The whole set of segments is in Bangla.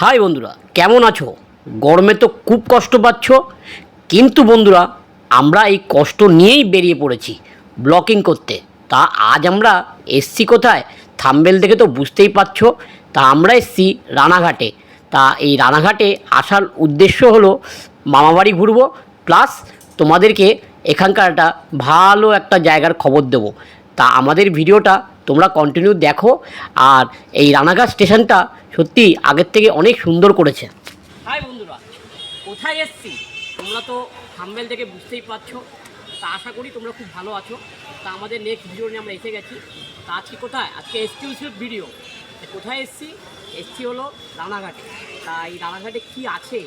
হাই বন্ধুরা, কেমন আছো? গরমে তো খুব কষ্ট পাচ্ছ। কিন্তু বন্ধুরা, আমরা এই কষ্ট নিয়েই বেরিয়ে পড়েছি ব্লকিং করতে। তা আজ আমরা এসছি কোথায়? থাম্বেল দেখে তো বুঝতেই পারছ, তা আমরা এসছি রানাঘাটে। তা এই রানাঘাটে আসার উদ্দেশ্য হলো, মামাবাড়ি ঘুরবো, প্লাস তোমাদেরকে এখানকার একটা ভালো একটা জায়গার খবর দেবো। তা আমাদের ভিডিওটা তোমরা কন্টিনিউ দেখো আর এই রানাঘাট স্টেশনটা সত্যি আগের থেকে অনেক সুন্দর করেছে। হাই বন্ধুরা কোথায় এসছি? তোমরা তো থাম্বেল থেকে বুঝতেই পারছ। তা আশা করি তোমরা খুব ভালো আছো। তা আমাদের নেক্সট ভিডিও নিয়ে আমরা এসে গেছি। তা আজকে কোথায়? আজকে এক্সক্লুসিভ ভিডিও কোথায় এসছি? এসছি হলো রানাঘাটে। তা এই রানাঘাটে কী আছে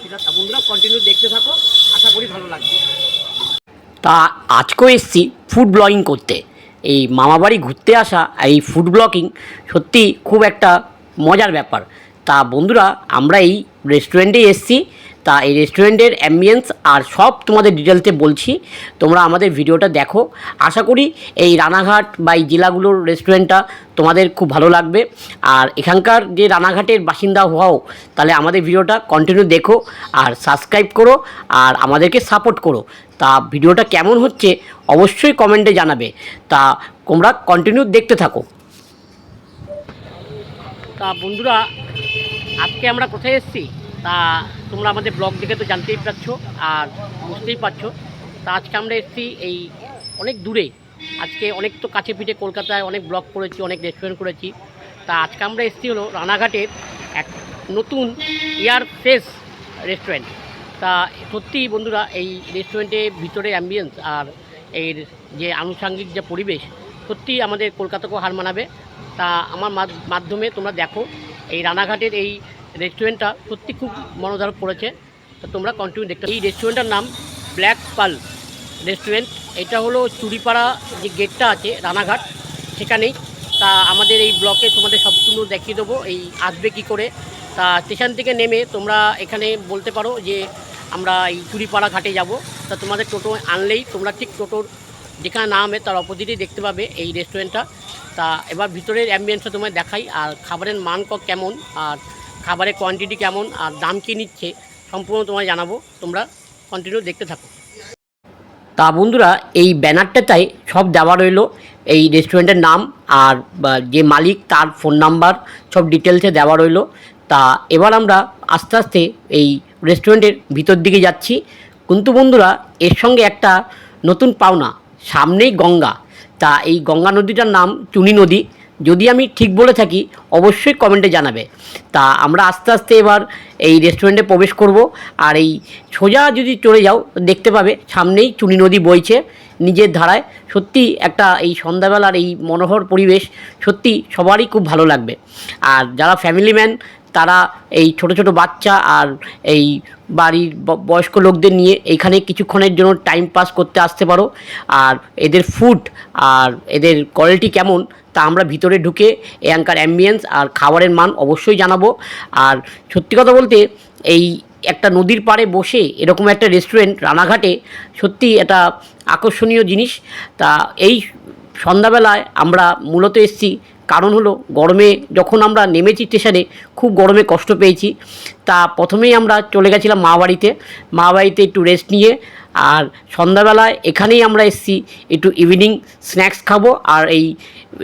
সেটা বন্ধুরা কন্টিনিউ দেখতে থাকো। আশা করি ভালো লাগবে। তা আজকেও এসছি ফুড ব্লগিং করতে। এই মামাবাড়ি ঘুরতে আসা, এই ফুড ব্লকিং সত্যি খুব একটা মজার ব্যাপার। তা বন্ধুরা, আমরা এই রেস্টুরেন্টেই এসছি। তা এই রেস্টুরেন্টের অ্যাম্বিয়েন্স আর সব তোমাদের ডিটেলসে বলছি। তোমরা আমাদের ভিডিওটা দেখো। আশা করি এই রানাঘাট বা এই জেলাগুলোর রেস্টুরেন্টটা তোমাদের খুব ভালো লাগবে। আর এখানকার যে রানাঘাটের বাসিন্দা হও, তাহলে আমাদের ভিডিওটা কন্টিনিউ দেখো আর সাবস্ক্রাইব করো আর আমাদেরকে সাপোর্ট করো। তা ভিডিওটা কেমন হচ্ছে অবশ্যই কমেন্টে জানাবে। তা তোমরা কন্টিনিউ দেখতে থাকো। তা বন্ধুরা, আজকে আমরা কোথায় এসেছি? তা তোমরা আমাদের ব্লগ দেখে তো জানতেই পারছ আর বুঝতেই পারছ। তা আজকে আমরা এসেছি এই অনেক দূরে। আজকে অনেক তো কাছে পিঠে কলকাতায় অনেক ব্লগ করেছি, অনেক রেস্টুরেন্ট করেছি। তা আজকে আমরা এসেছি হলো রানাঘাটের এক নতুন এয়ার ফ্রেশ রেস্টুরেন্ট তা সত্যি বন্ধুরা এই রেস্টুরেন্টের ভিতরে অ্যাম্বিয়েন্স আর এর যে আনুষাঙ্গিক যে পরিবেশ সত্যি আমাদের কলকাতাকেও হার মানাবে। তা আমার মাধ- মাধ্যমে তোমরা দেখো এই রানাঘাটের এই রেস্টুরেন্টটা সত্যি খুব মনোধারক করেছে। তা তোমরা কন্টিনিউ দেখতে এই রেস্টুরেন্টটার নাম ব্ল্যাক পাল রেস্টুরেন্ট এটা হলো চুরিপাড়া যে গেটটা আছে, রানাঘাট, সেখানেই। তা আমাদের এই ব্লকে তোমাদের সম্পূর্ণ দেখিয়ে দেবো, এই আসবে কি করে। তা স্টেশন থেকে নেমে তোমরা এখানে বলতে পারো যে আমরা এই চুরিপাড়া ঘাটে যাব। তা তোমাদের টোটো আনলেই তোমরা ঠিক টোটোর যেখানে নামে তার অপোজিটেই দেখতে পাবে এই রেস্টুরেন্টটা তা এবার ভিতরের অ্যাম্বিয়েন্সটা তোমায় দেখাই, আর খাবারের মান কেমন, আর খাবারের কোয়ান্টিটি কেমন আর দাম কী নিচ্ছে সম্পূর্ণ তোমায় জানাব। তোমরা কন্টিনিউ দেখতে থাকো। তা বন্ধুরা, এই ব্যানারটাটাই সব দেওয়া রইল। এই রেস্টুরেন্টের নাম আর যে মালিক তার ফোন নাম্বার সব ডিটেলসে দেওয়া রইল। তা এবার আমরা আস্তে আস্তে এই রেস্টুরেন্টের ভিতর দিকে যাচ্ছি। কিন্তু বন্ধুরা, এর সঙ্গে একটা নতুন পাওনা, সামনেই গঙ্গা। তা এই গঙ্গা নদীটার নাম চুনি নদী। যদি আমি ঠিক বলে থাকি, অবশ্যই কমেন্টে জানাবে। তা আমরা আস্তে আস্তে এবার এই রেস্টুরেন্টে প্রবেশ করব, আর এই সোজা যদি চলে যাও, দেখতে পাবে সামনেই চুনি নদী বইছে, নিজের ধারায়। সত্যি একটা এই সন্ধ্যাবেলার এই মনোহর পরিবেশ, সত্যি সবারই খুব ভালো লাগবে। আর যারা ফ্যামিলি ম্যান তারা এই ছোট ছোট বাচ্চা আর এই বাড়ির বয়স্ক লোকদের নিয়ে এইখানে কিছুক্ষণের জন্য টাইম পাস করতে আসতে পারো। আর এদের ফুড আর এদের কোয়ালিটি কেমন তা আমরা ভিতরে ঢুকে এখানকার অ্যাম্বিয়েন্স আর খাবারের মান অবশ্যই জানাব। আর সত্যি কথা বলতে এই একটা নদীর পাড়ে বসে এরকম একটা রেস্টুরেন্ট রানাঘাটে সত্যি এটা আকর্ষণীয় জিনিস। তা এই সন্ধ্যাবেলায় আমরা মূলত এসেছি কারণ হলো গরমে যখন আমরা নেমেছি স্টেশনে, খুব গরমে কষ্ট পেয়েছি। তা প্রথমেই আমরা চলে গেছিলাম মা বাড়িতে মা বাড়িতে একটু রেস্ট নিয়ে আর সন্ধ্যাবেলায় এখানেই আমরা এসেছি, একটু ইভিনিং স্ন্যাক্স খাব আর এই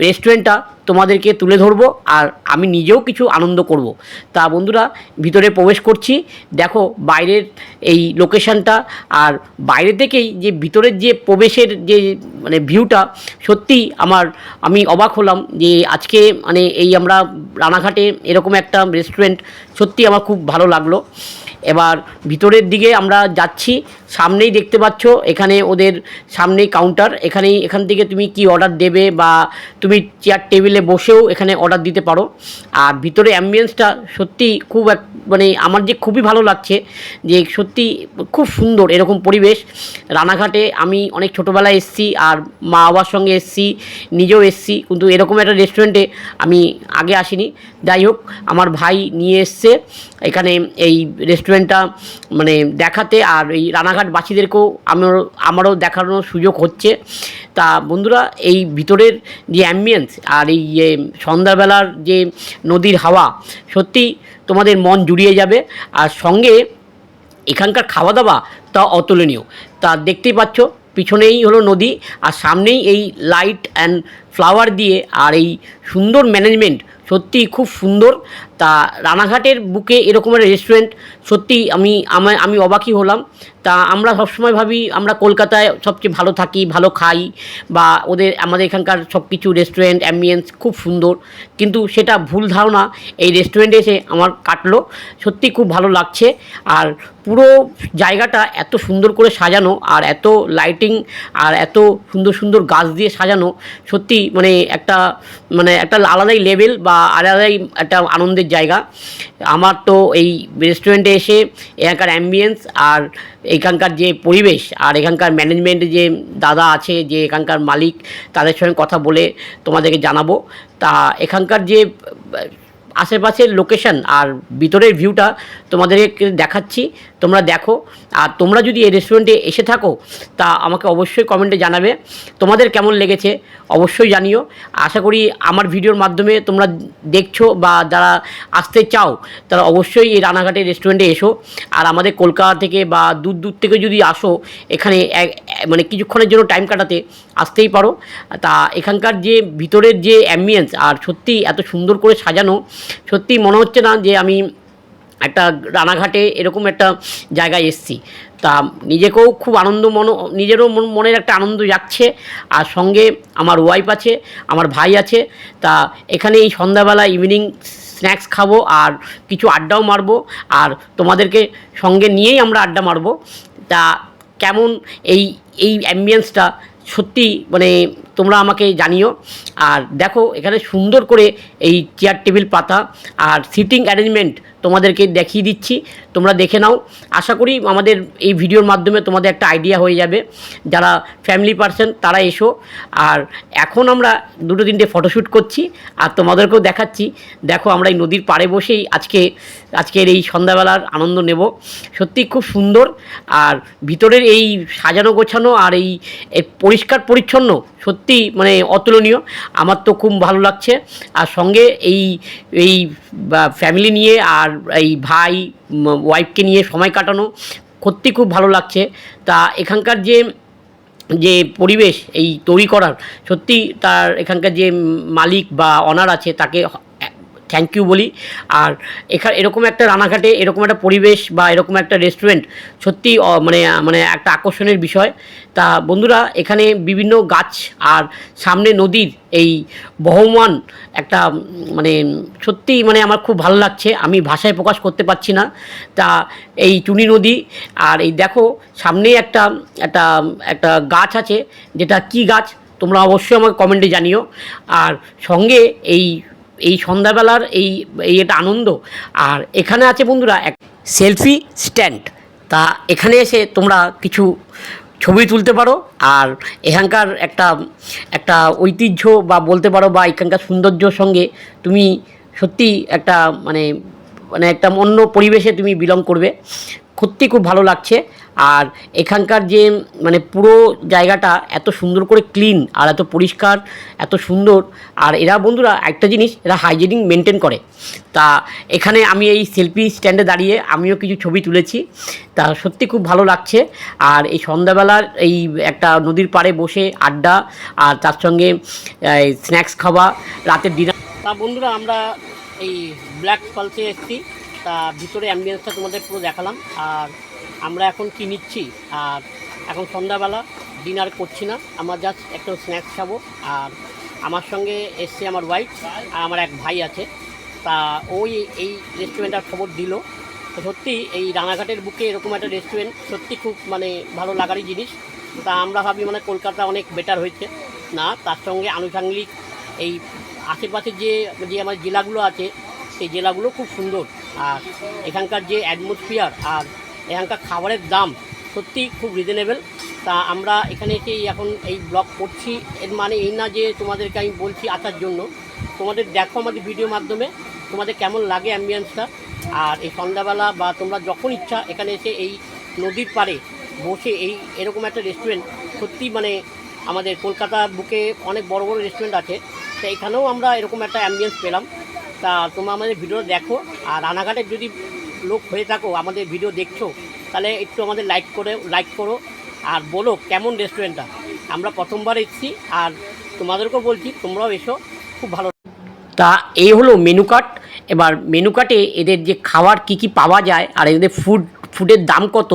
রেস্টুরেন্টটা তোমাদেরকে তুলে ধরবো আর আমি নিজেও কিছু আনন্দ করব। তা বন্ধুরা, ভিতরে প্রবেশ করছি। দেখো বাইরের এই লোকেশনটা আর বাইরে থেকেই যে ভিতরের যে প্রবেশের যে মানে ভিউটা সত্যি আমার, আমি অবাক হলাম যে আজকে মানে এই আমরা রানাঘাটে এরকম একটা রেস্টুরেন্ট সত্যি আমার খুব ভালো লাগল। এবার ভিতরের দিকে আমরা যাচ্ছি, সামনেই দেখতে পাচ্ছ এখানে ওদের সামনেই কাউন্টার এখানেই এখান থেকে তুমি কি অর্ডার দেবে বা তুমি চেয়ার টেবিলে বসেও এখানে অর্ডার দিতে পারো। আর ভিতরে অ্যাম্বিয়েন্সটা সত্যি খুব এক মানে আমার যে খুবই ভালো লাগছে যে সত্যি খুব সুন্দর এরকম পরিবেশ। রানাঘাটে আমি অনেক ছোটোবেলায় এসেছি আর মা বাবার সঙ্গে এসেছি, নিজেও এসেছি, কিন্তু এরকম একটা রেস্টুরেন্টে আমি আগে আসিনি। যাই হোক, আমার ভাই নিয়ে এসছে, এখানে এই রেস্টুরেন্ট রেস্টুরেন্টটা মানে দেখাতে আর এই রানাঘাটবাসীদেরকেও আমারও আমারও দেখানোর সুযোগ হচ্ছে। তা বন্ধুরা, এই ভিতরের যে অ্যাম্বিয়েন্স আর এই যে সন্ধ্যাবেলার যে নদীর হাওয়া, সত্যি তোমাদের মন জুড়িয়ে যাবে। আর সঙ্গে এখানকার খাওয়া দাওয়া তা অতুলনীয়। তা দেখতেই পাচ্ছ, পিছনেই হলো নদী আর সামনেই এই লাইট অ্যান্ড ফ্লাওয়ার দিয়ে আর এই সুন্দর ম্যানেজমেন্ট সত্যি খুব সুন্দর। তা রানাঘাটের বুকে এরকম একটা রেস্টুরেন্ট সত্যি আমি আমায়, আমি অবাকই হলাম। তা আমরা সবসময় ভাবি আমরা কলকাতায় সবচেয়ে ভালো থাকি, ভালো খাই, বা ওদের, আমাদের এখানকার সব কিছু রেস্টুরেন্ট অ্যাম্বিয়েন্স খুব সুন্দর। কিন্তু সেটা ভুল ধারণা, এই রেস্টুরেন্টে এসে আমার কাটলো। সত্যি খুব ভালো লাগছে। আর পুরো জায়গাটা এত সুন্দর করে সাজানো, আর এত লাইটিং আর এত সুন্দর সুন্দর গাছ দিয়ে সাজানো, সত্যি মানে একটা মানে একটা আলাদাই লেভেল বা আলাদাই একটা আনন্দের জায়গা। আমার তো এই রেস্টুরেন্টে এসে এখানকার অ্যাম্বিয়েন্স আর এখানকার যে পরিবেশ আর এখানকার ম্যানেজমেন্টে যে দাদা আছে, যে এখানকার মালিক, তাদের সঙ্গে কথা বলে তোমাদেরকে জানাব। তা এখানকার যে আশেপাশের লোকেশন আর ভিতরের ভিউটা তোমাদেরকে দেখাচ্ছি, তোমরা দেখো। আর তোমরা যদি এই রেস্টুরেন্টে এসে থাকো, তা আমাকে অবশ্যই কমেন্টে জানাবে। তোমাদের কেমন লেগেছে অবশ্যই জানিও। আশা করি আমার ভিডিওর মাধ্যমে তোমরা দেখছ বা যারা আসতে চাও, তারা অবশ্যই এই রানাঘাটের রেস্টুরেন্টে এসো। আর আমাদের কলকাতা থেকে বা দূর দূর থেকে যদি আসো, এখানে মানে কিছুক্ষণের জন্য টাইম কাটাতে আসতেই পারো। তা এখানকার যে ভিতরের যে অ্যাম্বিয়েন্স আর সত্যি এত সুন্দর করে সাজানো সত্যি মনে হচ্ছে না যে আমি একটা রানাঘাটে এরকম একটা জায়গায় এসছি। তা নিজেকেও খুব আনন্দ মন, নিজেরও মন- মনের একটা আনন্দ যাচ্ছে। আর সঙ্গে আমার ওয়াইফ আছে, আমার ভাই আছে। তা এখানে এই সন্ধ্যাবেলা ইভিনিং স্ন্যাক্স খাব আর কিছু আড্ডাও মারবো। আর তোমাদেরকে সঙ্গে নিয়েই আমরা আড্ডা মারবো। তা কেমন এই এই অ্যাম্বিয়েন্সটা সত্যি মানে তোমরা আমাকে জানিও। আর দেখো, এখানে সুন্দর করে এই চেয়ার টেবিল পাতা আর সিটিং অ্যারেঞ্জমেন্ট তোমাদেরকে দেখিয়ে দিচ্ছি। তোমরা দেখে নাও। আশা করি আমাদের এই ভিডিওর মাধ্যমে তোমাদের একটা আইডিয়া হয়ে যাবে। যারা ফ্যামিলি পার্সন তারা এসো। আর এখন আমরা দুটো তিনটে ফটোশ্যুট করছি আর তোমাদেরকেও দেখাচ্ছি। দেখো, আমরা এই নদীর পাড়ে বসেই আজকে, আজকের এই সন্ধ্যাবেলার আনন্দ নেব। সত্যি খুব সুন্দর। আর ভিতরের এই সাজানো গোছানো আর এই পরিষ্কার পরিচ্ছন্ন সত্যি মানে অতুলনীয়। আমার তো খুব ভালো লাগছে। আর সঙ্গে এই এই ফ্যামিলি নিয়ে আর এই ভাই ওয়াইফকে নিয়ে সময় কাটানো সত্যি খুব ভালো লাগছে। তা এখানকার যে যে পরিবেশ এই তৈরি করার সত্যি তার এখানকার যে মালিক বা অনার আছে তাকে থ্যাংক ইউ বলি। আর এখানে, এরকম একটা রানাঘাটে, এরকম একটা পরিবেশ বা এরকম একটা রেস্টুরেন্ট সত্যি মানে মানে একটা আকর্ষণের বিষয়। তা বন্ধুরা, এখানে বিভিন্ন গাছ আর সামনে নদীর এই বহমান একটা মানে সত্যিই মানে আমার খুব ভালো লাগছে। আমি ভাষায় প্রকাশ করতে পারছি না। তা এই চুনি নদী, আর এই দেখো সামনেই একটা একটা একটা গাছ আছে। যেটা কি গাছ? তোমরা অবশ্যই আমাকে কমেন্টে জানিও। আর সঙ্গে এই এই সন্ধ্যাবেলার এই এই একটা আনন্দ। আর এখানে আছে বন্ধুরা এক সেলফি স্ট্যান্ড। তা এখানে এসে তোমরা কিছু ছবি তুলতে পারো। আর এখানকার একটা একটা ঐতিহ্য বা বলতে পারো বা এখানকার সৌন্দর্যর সঙ্গে তুমি সত্যি একটা মানে মানে একটা অন্য পরিবেশে তুমি বিলং করবে। সত্যি খুব ভালো লাগছে। আর এখানকার যে মানে পুরো জায়গাটা এত সুন্দর করে ক্লিন আর এত পরিষ্কার, এত সুন্দর। আর এরা বন্ধুরা, একটা জিনিস, এরা হাইজেনিক মেনটেন করে। তা এখানে আমি এই সেলফি স্ট্যান্ডে দাঁড়িয়ে আমিও কিছু ছবি তুলেছি। তা সত্যি খুব ভালো লাগছে। আর এই সন্ধ্যাবেলার এই একটা নদীর পাড়ে বসে আড্ডা আর তার সঙ্গে স্ন্যাক্স খাওয়া, রাতের ডিনার তা বন্ধুরা, আমরা এই ব্ল্যাক ফলসে এসেছি। তা ভিতরে অ্যাম্বিয়েন্সটা তোমাদের পুরো দেখালাম। আর আমরা এখন কি নিচ্ছি? আর এখন সন্ধ্যাবেলা ডিনার করছি না। আমরা জাস্ট একটু স্ন্যাক্স খাব। আর আমার সঙ্গে এসছে আমার ওয়াইফ আর আমার এক ভাই আছে। তা ওই এই রেস্টুরেন্টটার খবর দিল। তো সত্যি এই রানাঘাটের বুকে এরকম একটা রেস্টুরেন্ট সত্যি খুব মানে ভালো লাগারই জিনিস। তা আমরা ভাবি মানে কলকাতা অনেক বেটার হয়েছে। না, তার সঙ্গে আনুষাঙ্গিক এই আশেপাশে যে যে আমার জেলাগুলো আছে, সেই জেলাগুলো খুব সুন্দর। আর এখানকার যে অ্যাটমসফিয়ার আর এখানকার খাবারের দাম সত্যি খুব রিজনেবল তা আমরা এখানে এসে এখন এই ব্লগ করছি। এর মানে এই না যে তোমাদেরকে আমি বলছি আসার জন্য। তোমাদের দেখো আমাদের ভিডিও মাধ্যমে, তোমাদের কেমন লাগে অ্যাম্বিয়েন্সটা আর এই সন্ধ্যাবেলা বা তোমরা যখন ইচ্ছা এখানে এসে এই নদীর পাড়ে বসে এই এরকম একটা রেস্টুরেন্ট সত্যি মানে আমাদের কলকাতা বুকে অনেক বড় বড় রেস্টুরেন্ট আছে। তো এখানেও আমরা এরকম একটা অ্যাম্বিয়েন্স পেলাম। তা তোমরা আমাদের ভিডিও দেখো। আর রানাঘাটের যদি লোক হয়ে থাকো, আমাদের ভিডিও দেখছ, তাহলে একটু আমাদের লাইক করে লাইক করো আর বলো কেমন রেস্টুরেন্টটা আমরা প্রথমবার এসেছি আর তোমাদেরকেও বলছি, তোমরাও এসো, খুব ভালো। তা এই হলো মেনু কার্ড এবার মেনু কার্টে এদের যে খাবার কি কি পাওয়া যায় আর এদের ফুড ফুডের দাম কত,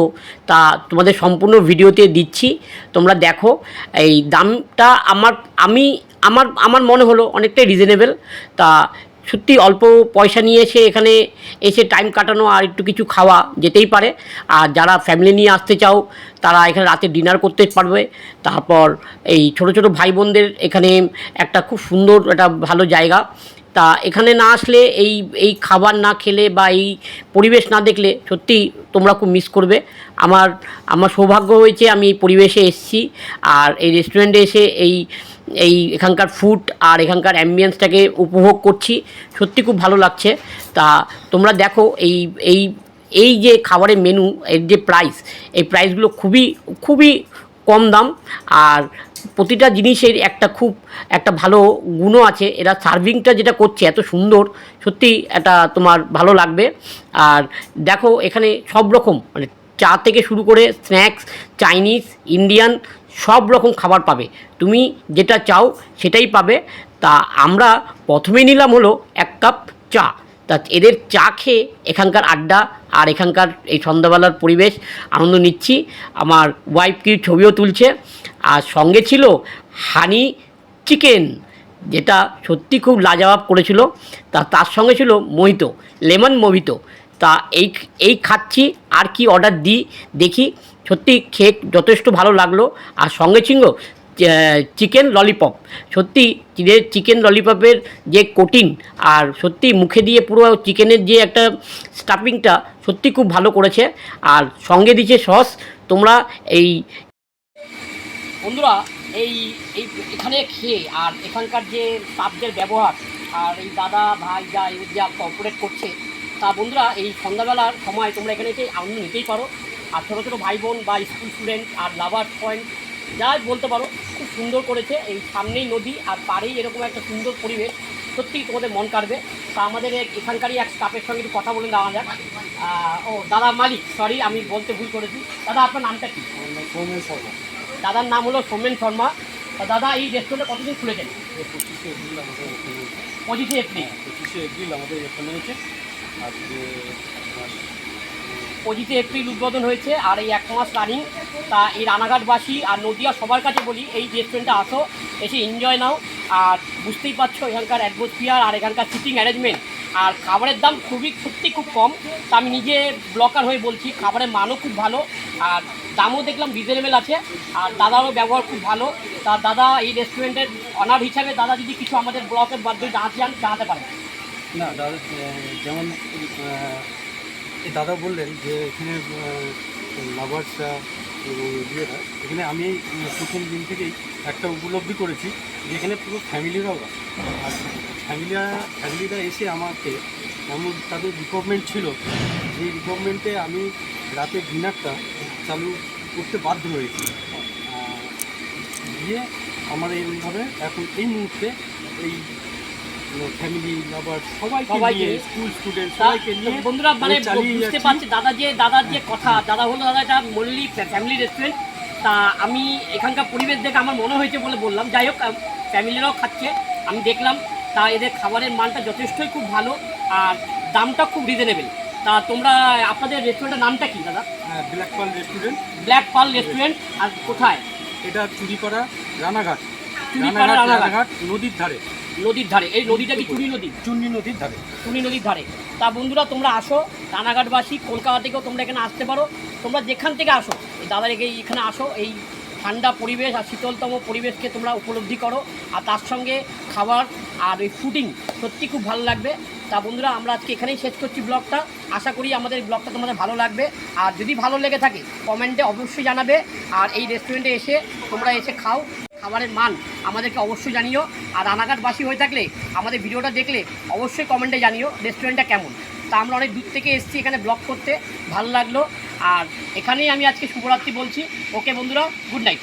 তা তোমাদের সম্পূর্ণ ভিডিওতে দিচ্ছি। তোমরা দেখো, এই দামটা আমার, আমি, আমার আমার মনে হলো অনেকটাই রিজনেবল তা সত্যি অল্প পয়সা নিয়ে এসে এখানে এসে টাইম কাটানো আর একটু কিছু খাওয়া যেতেই পারে। আর যারা ফ্যামিলি নিয়ে আসতে চাও, তারা এখানে রাতে ডিনার করতে পারবে। তারপর এই ছোট ছোট ভাই বোনদের এখানে একটা খুব সুন্দর একটা ভালো জায়গা। তা এখানে না আসলে এই এই খাবার না খেলে বা এই পরিবেশ না দেখলে সত্যি তোমরা খুব মিস করবে। আমার আমার সৌভাগ্য হয়েছে আমি এই পরিবেশে এসেছি। আর এই রেস্টুরেন্টে এসে এই এই এখানকার ফুড আর এখানকার অ্যাম্বিয়েন্সটাকে উপভোগ করছি। সত্যি খুব ভালো লাগছে। তা তোমরা দেখো এই এই এই যে খাবারের মেনু এর যে প্রাইস এই প্রাইসগুলো খুবই খুবই কম দাম। আর প্রতিটা জিনিসের একটা খুব, একটা ভালো গুণও আছে। এরা সার্ভিংটা যেটা করছে, এত সুন্দর, সত্যি এটা তোমার ভালো লাগবে। আর দেখো এখানে সব রকম মানে চা থেকে শুরু করে স্ন্যাক্স চাইনিজ ইন্ডিয়ান সব রকম খাবার পাবে। তুমি যেটা চাও সেটাই পাবে। তা আমরা প্রথমে নিলাম হলো এক কাপ চা। তা এদের চা খেয়ে এখানকার আড্ডা আর এখানকার এই সন্ধ্যাবেলার পরিবেশ আনন্দ নিচ্ছি। আমার ওয়াইফ কি ছবিও তুলছে। আর সঙ্গে ছিল হানি চিকেন যেটা সত্যি খুব লাজবাব করেছিল। তা তার সঙ্গে ছিল মোহিত লেমন মোহিত তা এই এই খাচ্ছি, আর কি অর্ডার দিই দেখি। সত্যি খেয়ে যথেষ্ট ভালো লাগল। আর সঙ্গে ছিল চিকেন ললিপপ সত্যি চিকেন ললিপপের যে কোটিং আর সত্যি মুখে দিয়ে পুরো চিকেনের যে একটা স্টাফিংটা সত্যি খুব ভালো করেছে। আর সঙ্গে দিচ্ছে সস তোমরা এই বন্ধুরা, এই এই এখানে খেয়ে, আর এখানকার যে স্টাফদের ব্যবহার, আর এই দাদা, ভাই, যা এদের যা কর্পোরেট করছে তা বন্ধুরা এই সন্ধ্যাবেলার সময় তোমরা এখানে এসে আনন্দ নিতেই পারো। আর ছোটো ছোটো ভাই বোন বা স্কুল স্টুডেন্ট আর লাভার পয়েন্ট যা বলতে পারো খুব সুন্দর করেছে এই সামনেই নদী আর পাড়েই এরকম একটা সুন্দর পরিবেশ। সত্যিই তোমাদের মন কাড়বে। তা আমাদের এক- এখানকারই এক স্টাফের সঙ্গে একটু কথা বলে দেওয়া যাক। ও দাদা মালিক সরি আমি বলতে ভুল করেছি। দাদা আপনার নামটা কি? সৌমেন শর্মা। দাদার নাম হলো সৌমেন শর্মা। দাদা এই রেস্টুরেন্টে কতদিন খুলেছেন? পঁচিশে এপ্রিল পঁচিশে এপ্রিল। আমাদের ওপেন হয়েছে। পঁচিশে এপ্রিল উদ্বোধন হয়েছে, আর এই এক মাস রানিং তা এই রানাঘাটবাসী আর নদিয়া সবার কাছে বলি, এই রেস্টুরেন্টে আসো, এসে এনজয় নাও। আর বুঝতেই পারছ, এখানকার অ্যাটমসফিয়ার আর এখানকার সিটিং অ্যারেঞ্জমেন্ট আর খাবারের দাম খুবই, সত্যি খুব কম। তা আমি নিজে ব্লকার হয়ে বলছি, খাবারের মানও খুব ভালো। আর দামও দেখলাম রিজনেবল আছে। আর দাদারও ব্যবহার খুব ভালো। তা দাদা এই রেস্টুরেন্টের অনার হিসাবে দাদা যদি কিছু আমাদের ব্লকের বাধ্য জানাতে চান, জানাতে পারেন। না, দাদা যেমন দাদা বললেন যে এখানে লাভার্সরা এবং বিয়েরা এখানে আমি প্রথম দিন থেকেই একটা উপলব্ধি করেছি যে এখানে পুরো ফ্যামিলিরাও। আর ফ্যামিলিরা ফ্যামিলিরা এসে আমাকে এমন তাদের রিকোয়ারমেন্ট ছিল যে রিকোয়ারমেন্টে আমি রাতে ডিনারটা চালু করতে বাধ্য হয়েছি দিয়ে আমার এইভাবে এখন এই মুহূর্তে এই ফ্যামিলি লাভার সবাইকে সবাইকে স্কুল স্টুডেন্ট সবাইকে নিয়ে বন্ধুরা মানে আমি বুঝতে পারছি দাদা যে দাদার যে কথা। দাদা হলো দাদা এটা মল্লি ফ্যামিলি রেস্টুরেন্ট তা আমি এখানকার পরিবেশ দেখে আমার মনে হয়েছে বলে বললাম। যাই হোক ফ্যামিলিরাও খাচ্ছে। আমি দেখলাম তা এদের খাবারের মানটা যথেষ্টই খুব ভালো আর দামটা খুব রিজনেবল তা তোমরা আপনাদের রেস্টুরেন্টের নামটা কি দাদা? Black Pearl restaurant Black Pearl restaurant আর কোথায়? এটা চুরিপাড়া রানাঘাট। চুরিপাড়া, রানাঘাট। নদীর ধারে। নদীর ধারে। এই নদীটা কি চুনি নদী? চুন্নি নদীর ধারে। টুনি নদীর ধারে। তা বন্ধুরা তোমরা আসো রানাঘাটবাসী কলকাতা থেকেও তোমরা এখানে আসতে পারো। তোমরা যেখান থেকে আসো এই দাদার এখানে এখানে আসো এই ঠান্ডা পরিবেশ আর শীতলতম পরিবেশকে তোমরা উপলব্ধি করো। আর তার সঙ্গে খাবার আর ওই ফুডিং সত্যি খুব ভালো লাগবে। তা বন্ধুরা আমরা আজকে এখানেই শেষ করছি ব্লগটা। আশা করি আমাদের এই ব্লগটা তোমাদের ভালো লাগবে। আর যদি ভালো লেগে থাকে কমেন্টে অবশ্যই জানাবে। আর এই রেস্টুরেন্টে এসে তোমরা এসে খাও। খাবারের মান আমাদেরকে অবশ্যই জানিও। আর রানাঘাটবাসী হয়ে থাকলে, আমাদের ভিডিওটা দেখলে অবশ্যই কমেন্টে জানিও রেস্টুরেন্টটা কেমন। তা আমরা অনেক দূর থেকে এসেছি এখানে ব্লগ করতে, ভালো লাগল। আর এখানেই আমি আজকে শুভরাত্রি বলছি। ওকে বন্ধুরা গুড নাইট